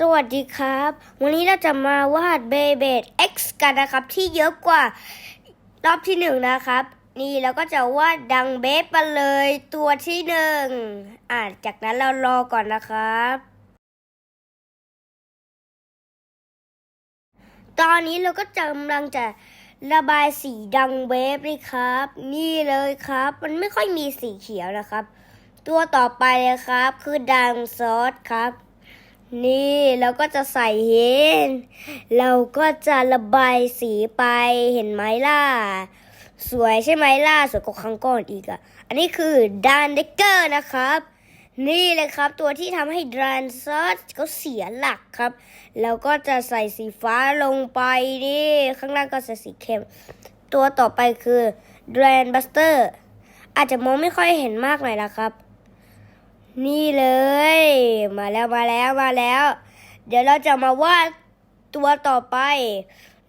สวัสดีครับ วันนี้เราจะมาวาดเบเบด X กันนะครับ ที่เยอะกว่ารอบที่หนึ่งนะครับ นี่เราก็จะวาดดังเบฟไปเลยตัวที่หนึ่งอ่าจากนั้นเรารอก่อนนะครับ ตอนนี้เราก็กำลังจะระบายสีดังเวฟเลยครับ นี่เลยครับ มันไม่ค่อยมีสีเขียวนะครับ ตัวต่อไปเลยครับ คือดังซอสครับ นี่เราก็จะใส่เห็น เราก็จะระบายสีไปเห็นไหมล่ะ สวยใช่ไหมล่ะ สวยกว่าครั้งก่อนอีกอะ อันนี้คือดานเดกเกอร์นะครับ นี่เลยครับตัวที่ทำให้ดรานซอสเขาเสียหลักครับ แล้วก็จะใส่สีฟ้าลงไปนี่ ข้างล่างก็จะสีเข้ม ตัวต่อไปคือดรนบัสเตอร์อาจจะมองไม่ค่อยเห็นมากหน่อยนะครับ นี่เลย มาแล้วมาแล้วมาแล้ว เดี๋ยวเราจะมาวาดตัวต่อไป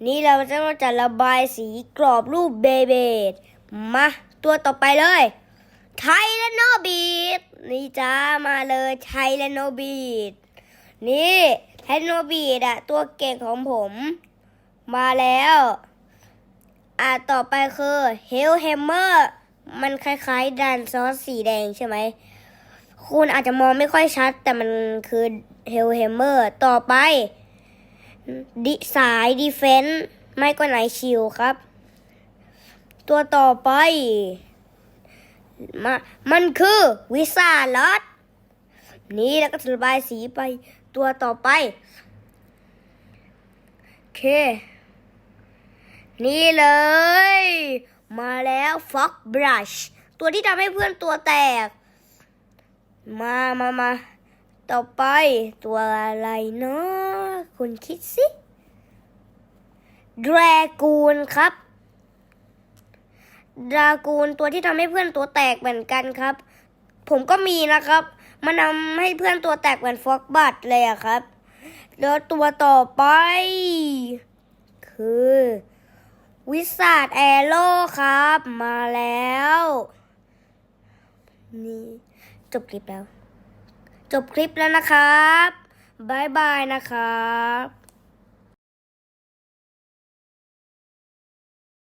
นี่เราจะจะระบายสีกรอบรูปเบเบดมาตัวต่อไปเลยไทยและโนบีดนี่จ้ามาเลยไทยและโนบีดนี่ไทยโนบีดอะตัวเก่งของผม มาแล้วอะต่อไปคือเฮลเฮมเมอร์มันคล้ายๆดันซอสสีแดงใช่ไหม คุณอาจจะมองไม่ค่อยชัด แต่มันคือเฮลเฮมเมอร์ต่อไปดิสายดีเฟนต์ไม่ก็ไหนชิลครับ ตัวต่อไปมามันคือวิซาลอดนี่แล้วก็ระบายสีไปตัวต่อไปโอเค นี่เลย มาแล้วฟ็อกบรัชตัวที่ทำให้เพื่อนตัวแตก มามามา ต่อไปตัวอะไรเนาะคุณคิดสิดรากูนครับดรากูนตัวที่ทำให้เพื่อนตัวแตกเหมือนกันครับ ผมก็มีนะครับ มันทำให้เพื่อนตัวแตกเหมือนฟอกบัตเลยอะครับ แล้วตัวต่อไป คือ วิสาดแอโร่ครับ มาแล้ว นี่ จบคลิปแล้ว จบคลิปแล้วนะครับบายบายนะครับ